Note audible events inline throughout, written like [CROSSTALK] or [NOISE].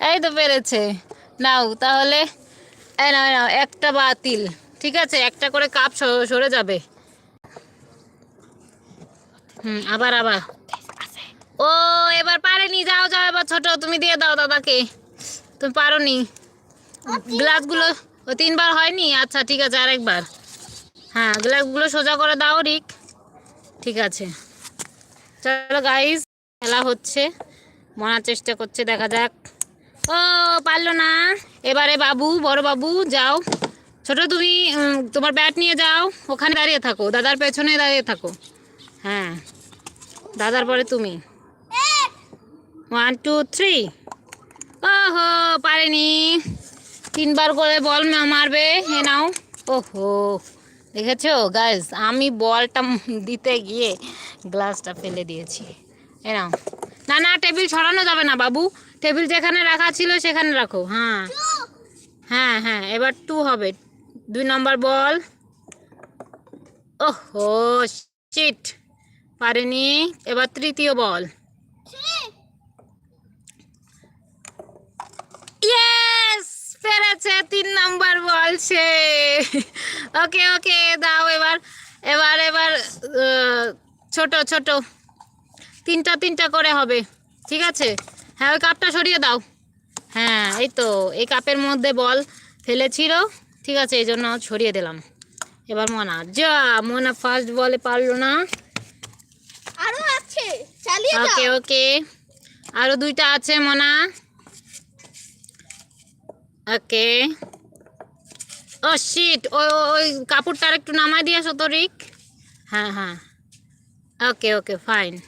এই তো পেরেছে। নাও, তাহলে একটা বাতিল, ঠিক আছে? একটা করে কাপ সরে যাবে। হুম, আবার আবার। ও, এবার পারেনি, যাও যাও, এবার ছোট, তুমি দিয়ে দাও দাদাকে। তুমি পারোনি। গ্লাসগুলো, ও, তিনবার হয়নি? আচ্ছা ঠিক আছে, আরেকবার। হ্যাঁ গ্লাসগুলো সোজা করে দাও, রিক। ঠিক আছে। চলো গাইস খেলা হচ্ছে। মনার চেষ্টা করছে, দেখা যাক। ও, পারল না। এবারে বাবু, বড় বাবু, যাও। ছোট তুমি তোমার ব্যাট নিয়ে যাও। ওখানে দাঁড়িয়ে থাকো। দাদার পেছনে দাঁড়িয়ে থাকো। হ্যাঁ। দাদার পরে তুমি। ওয়ান টু থ্রি ওহো, পারেনি। তিনবার করে বল মারবে। হে নাও। ওহো। দেখেছ? গাইস আমি বলটা দিতে গিয়ে গ্লাসটা ফেলে দিয়েছি। এ নাও। না না টেবিল ছড়ানো যাবে না, বাবু। টেবিল যেখানে রাখা ছিল সেখানে রাখো হ্যাঁ। হ্যাঁ হ্যাঁ এবার টু হবে। দুই নম্বর বল। ওহো শিট পারেনি। এবার তৃতীয় বল। পেরেছে তিন নাম্বার বল সে। ওকে ওকে দাও এবার। এবার এবার ছোট ছোট। তিনটা তিনটা করে হবে ঠিক আছে? হ্যাঁ ওই কাপটা সরিয়ে দাও। হ্যাঁ এই তো এই কাপের মধ্যে বল ফেলেছিল। ঠিক আছে এই জন্য ছড়িয়ে দিলাম। এবার মনা যা মনা ফার্স্ট বলে পারল না। আরও আছে চালিয়ে ওকে দাও ওকে। আরও দুইটা আছে মনা। ওকে। ও শিট ওই ওই- কাপড়টা আর একটু নামাই দিয়ে আসো তো রিক? হ্যাঁ হ্যাঁ। ওকে ওকে ফাইন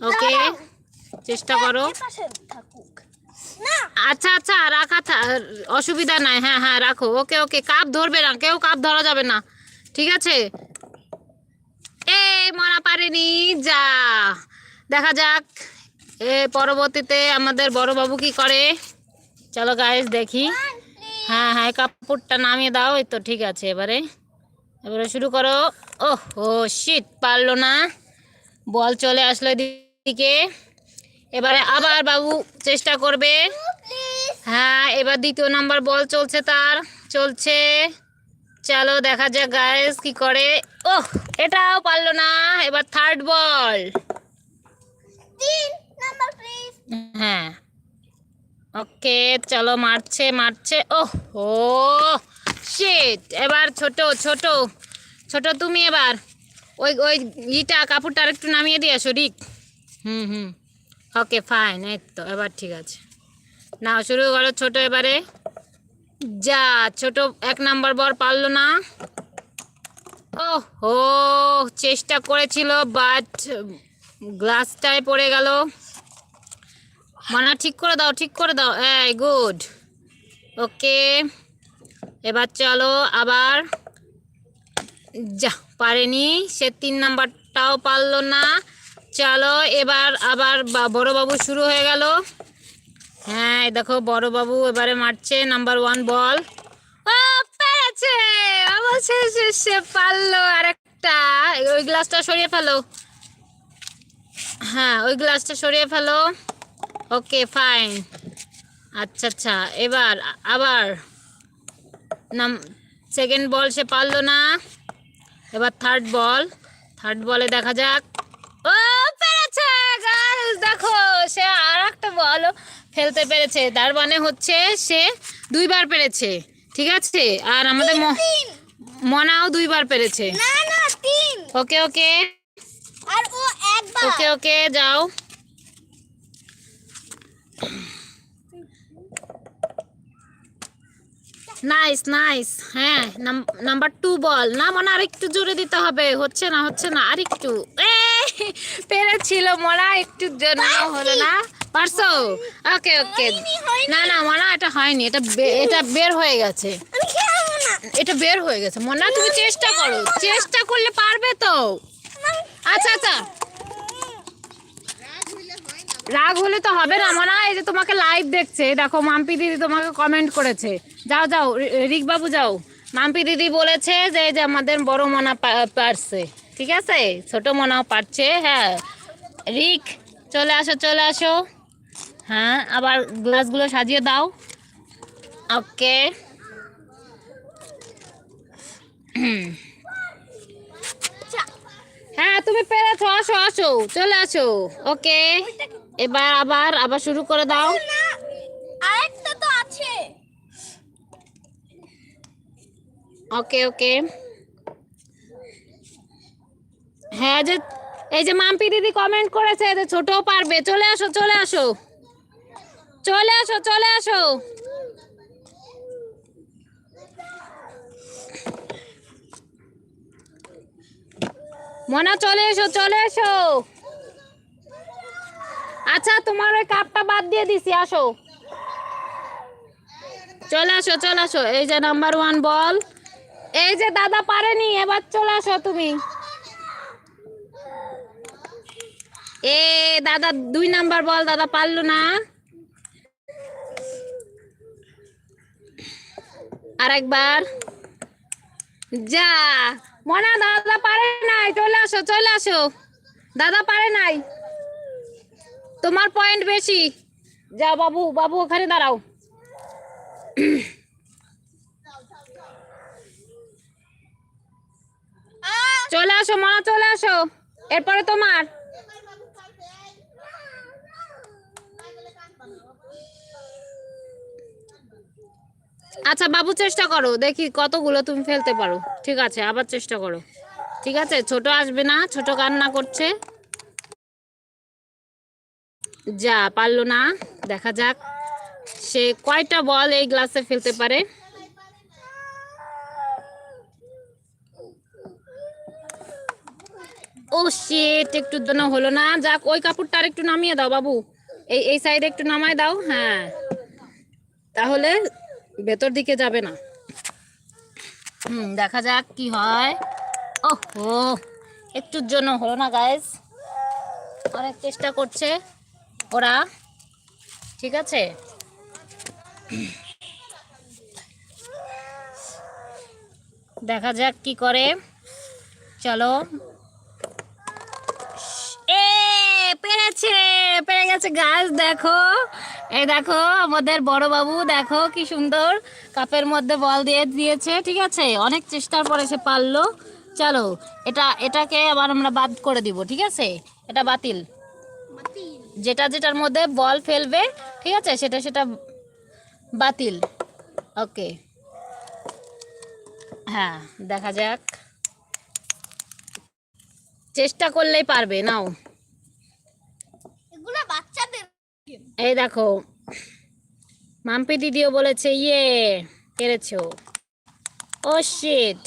ওকে চেষ্টা করো। আচ্ছা আচ্ছা রাখা অসুবিধা নাই। হ্যাঁ হ্যাঁ রাখো। ওকে ওকে কাপ ধরবে না। কেউ কাপ ধরা যাবে না। ঠিক আছে? এ মরা পারেনি। যা। দেখা যাক। এ পরবর্তীতে আমাদের বড় বাবু কি করে? চলো গাইস দেখি। হ্যাঁ হ্যাঁ কাপড়টা নামিয়ে দাও। এই তো ঠিক আছে এবারে। এবারে শুরু করো। ওহ ও শীত পারল না। বল চলে আসলো এদিকে এবারে আবার বাবু চেষ্টা করবে। হ্যাঁ এবার দ্বিতীয় নাম্বার বল চলছে তার। চলছে। চলো দেখা যাক গায়েস কি করে। ওহ এটাও পারল না। এবার থার্ড বল। হ্যাঁ। ওকে চলো মারছে মারছে। ওহ ও শিট এবার ছোট ছোট। ছোট তুমি এবার। ওই ওই ইটা কাপড়টা আর একটু নামিয়ে দিয়ে আসো রিক। হুম হুম। ওকে ফাইন এই তো, এবার ঠিক আছে। নাও, শুরু করো ছোট এবারে। যা, ছোট এক নাম্বার বর পারল না। ও হো চেষ্টা করেছিল বাট গ্লাসটায় পড়ে গেল। মানা, ঠিক করে দাও, ঠিক করে দাও। এই গুড ওকে এবার চলো আবার। যা, পারেনি, সে তিন নাম্বারটাও পারল না। চলো, এবার আবার বা- বড়বাবু শুরু হয়ে গেল। হ্যাঁ দেখো দেখো বড়বাবু এবারে মারছে নাম্বার ওয়ান বল ও, পেরেছে! অবশেষে সে পারল আরেকটা। ওই গ্লাসটা সরিয়ে ফেলো। হ্যাঁ ওই গ্লাসটা সরিয়ে ফেলো। ওকে ফাইন আচ্ছা আচ্ছা এবার আবার নাম সেকেন্ড বল সে পারল না। এবার থার্ড বল থার্ড বলে দেখা যাক। ও পেরেছে guys, দেখো সে আর একটা বল ফেলতে পেরেছে। তার মানে হচ্ছে সে দুইবার পেরেছে ঠিক আছে? আর আমাদের মনাও দুইবার পেরেছে। না না তিন। ওকে ওকে। আর ও একবার। ওকে ওকে যাও। নাইস নাইস হ্যাঁ নাম্বার টু বল না মনে আর একটু জোরে দিতে হবে। হচ্ছে না হচ্ছে না আর একটু এ পেরেছিল মরা একটু জন্য হলো না। পারছ? ওকে ওকে। না না মনা এটা হয়নি। এটা এটা বের হয়ে গেছে। এটা বের হয়ে গেছে। মনা তুমি চেষ্টা করো। চেষ্টা করলে পারবে তো? আচ্ছা আচ্ছা। রাগ হলে তো হবে না মনে। হয় এই যে তোমাকে লাইভ দেখছে। দেখো মাম্পি দিদি তোমাকে কমেন্ট করেছে। যাও যাও রি- রিক বাবু যাও। মাম্পি দিদি বলেছে যে এই যে আমাদের বড় মনা পারছে। ঠিক আছে? ছোট মনাও পারছে হ্যাঁ। রিক চলে আসো চলে আসো। হ্যাঁ আবার গ্লাসগুলো সাজিয়ে দাও। ওকে। হ্যাঁ তুমি পেরেছ আসো আসো চলে আসো। ওকে। এবার আবার আবার শুরু করে দাও। আরেকটা তো আছে। ওকে ওকে। হ্যাঁ যে এই যে মাম্পি দিদি কমেন্ট করেছে যে ছোটও পারবে। চলে আসো চলে আসো। চলে আসো চলে আসো। মনা, চলে এসো চলে এসো। আচ্ছা তোমার ওই কাপটা বাদ দিয়ে দিছি, আসো। চলে আসো চলে আসো। এই যে নাম্বার ওয়ান বল এই যে দাদা পারেনি, এবার চলে আসো তুমি। এ, দাদা, দুই নাম্বার বল, দাদা, পারল না। আরেকবার। যা। মনা, দাদা পারে নাই, চলে আসো চলে আসো। দাদা পারে নাই। তোমার পয়েন্ট বেশি। যা, বাবু বাবু, ওখানে দাঁড়াও। চলে আসো, মনা, চলে আসো। এরপরে তোমার। আচ্ছা বাবু, চেষ্টা করো। দেখি কতগুলো তুমি ফেলতে পারো। ঠিক আছে, আবার চেষ্টা করো। ঠিক আছে, ছোট আসবে না, ছোট কান্না করছে। যা, পারল না। দেখা যাক, সে কয়টা বল এই গ্লাসে ফেলতে পারে। ও শিট একটু জন্য হলো না। যাক, ওই কাপড়টা আর একটু নামিয়ে দাও বাবু। এই এই সাইডে একটু নামায় দাও হ্যাঁ। তাহলে ভেতর দিকে যাবে না। হুম, দেখা যাক কি হয়। ওহো, একটুর জন্য হলো না গাইস অনেক চেষ্টা করছে ওরা, ঠিক আছে? দেখা যাক কি করে। চলো। এ, পেরেছে, পেরে গেছে গাছ দেখো। এই দেখো, আমাদের বড় বাবু, দেখো কি সুন্দর কাপের মধ্যে বল দিয়ে দিয়েছে, ঠিক আছে? অনেক চেষ্টার পরে সে পারল। চলো, এটা, এটাকে আবার আমরা বাদ করে দিব, ঠিক আছে? এটা বাতিল। যেটা যেটার মধ্যে বল ফেলবে, ঠিক আছে? সেটা সেটা বাতিল। ওকে। হ্যাঁ দেখা যাক। চেষ্টা করলেই পারবে, নাও। এই দেখো মাম্পি দিদিও বলেছে ইয়ে পেরেছ ও শিট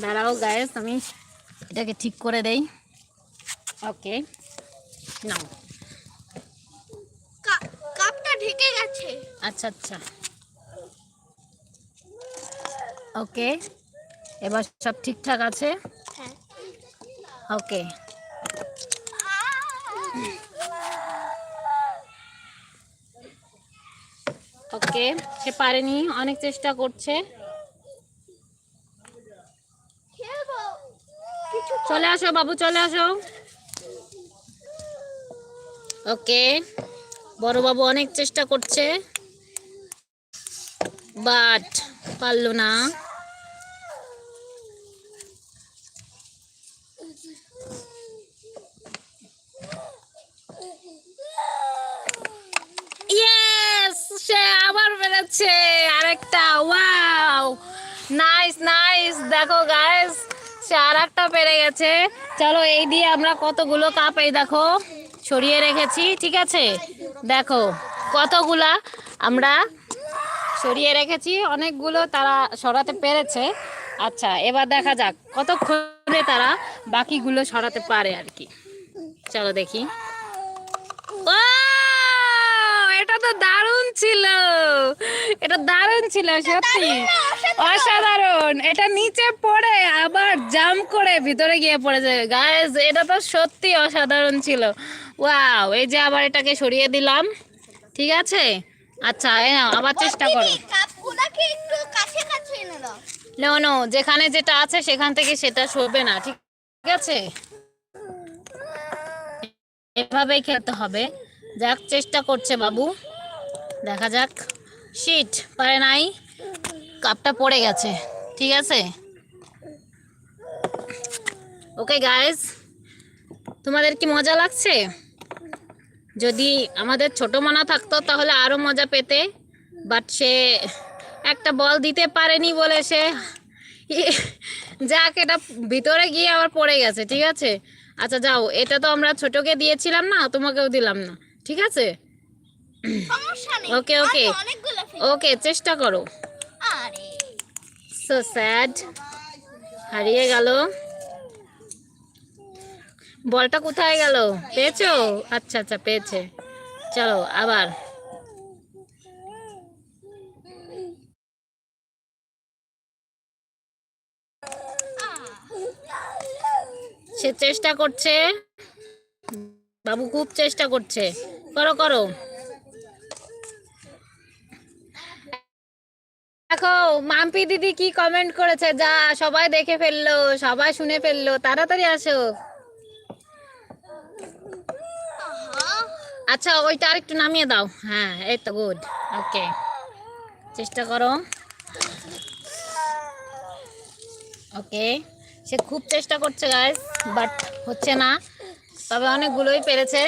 দাঁড়াও গায়েস আমি এটাকে ঠিক করে দেই। ওকে নাও। কাপটা ঢেকে গেছে। আচ্ছা আচ্ছা। ওকে এবার সব ঠিকঠাক আছে? হ্যাঁ। ওকে ওকে সে পারেনি, অনেক চেষ্টা করছে। চলে আসো বাবু, চলে আসো। ওকে, বড় বাবু অনেক চেষ্টা করছে। বাট পারল না ইয়েস সে আবার বেরোচ্ছে আরেকটা ওয়াও নাইস নাইস দেখো গাইস সে আর একটা পেরে গেছে। চলো, এই দিয়ে আমরা কতগুলো কাপ এই দেখো সরিয়ে রেখেছি, ঠিক আছে? দেখো, কতগুলা আমরা সরিয়ে রেখেছি, অনেকগুলো তারা সরাতে পেরেছে। আচ্ছা এবার দেখা যাক, কতক্ষণে তারা বাকিগুলো সরাতে পারে আর কি। চলো দেখি। ও এটা তো দারুণ ছিল। এটা দারুণ ছিল, সত্যি। অসাধারণ। এটা নিচে পড়ে আবার জাম্প করে ভিতরে গিয়ে পড়েছে গাইস এটা তো সত্যি অসাধারণ ছিল। ওয়াও এই যে আবার এটাকে সরিয়ে দিলাম। ঠিক আছে? আচ্ছা আবার চেষ্টা করো। নো নো যেখানে যেটা আছে সেখান থেকে সেটা সরবে না ঠিক ঠিক আছে? এভাবেই খেলতে হবে। যাক চেষ্টা করছে বাবু। দেখা যাক। শিট পারে নাই। কাপটা পড়ে গেছে ঠিক আছে? ওকে গাইস তোমাদের কি মজা লাগছে? যদি আমাদের ছোট মানা থাকতো তাহলে আরও মজা পেতে বাট সে একটা বল দিতে পারেনি বলে সে [LAUGHS] যাক এটা ভিতরে গিয়ে আবার পড়ে গেছে ঠিক আছে? আচ্ছা যাও এটা তো আমরা ছোটকে দিয়েছিলাম না তোমাকেও দিলাম না ঠিক আছে? ওকে ফেল ওকে চেষ্টা করো। সো স্যাড হারিয়ে গেল। বলটা কোথায় গেল? পেয়েছ? আচ্ছা আচ্ছা পেয়েছে। চলো, আবার। সে চেষ্টা করছে। বাবু খুব চেষ্টা করছে। করো করো। দেখো, মাম্পি দিদি কি কমেন্ট করেছে? যা, সবাই দেখে ফেলল, সবাই শুনে ফেলল। তাড়াতাড়ি আসো। আচ্ছা ওইটা আরেকটু নামিয়ে দাও। হ্যাঁ এই তো গুড ওকে চেষ্টা করো। ওকে সে খুব চেষ্টা করছে গাইস বাট হচ্ছে না। তবে অনেকগুলোই পেরেছে।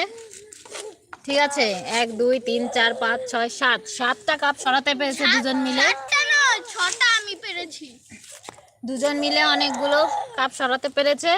ঠিক আছে? এক, দুই, তিন, চার, পাঁচ, ছয়, সাত। সাতটা কাপ সরাতে পেরেছে দুজন মিলে। ছটা আমি পেরেছি। দুজন মিলে অনেকগুলো কাপ সরাতে পেরেছে।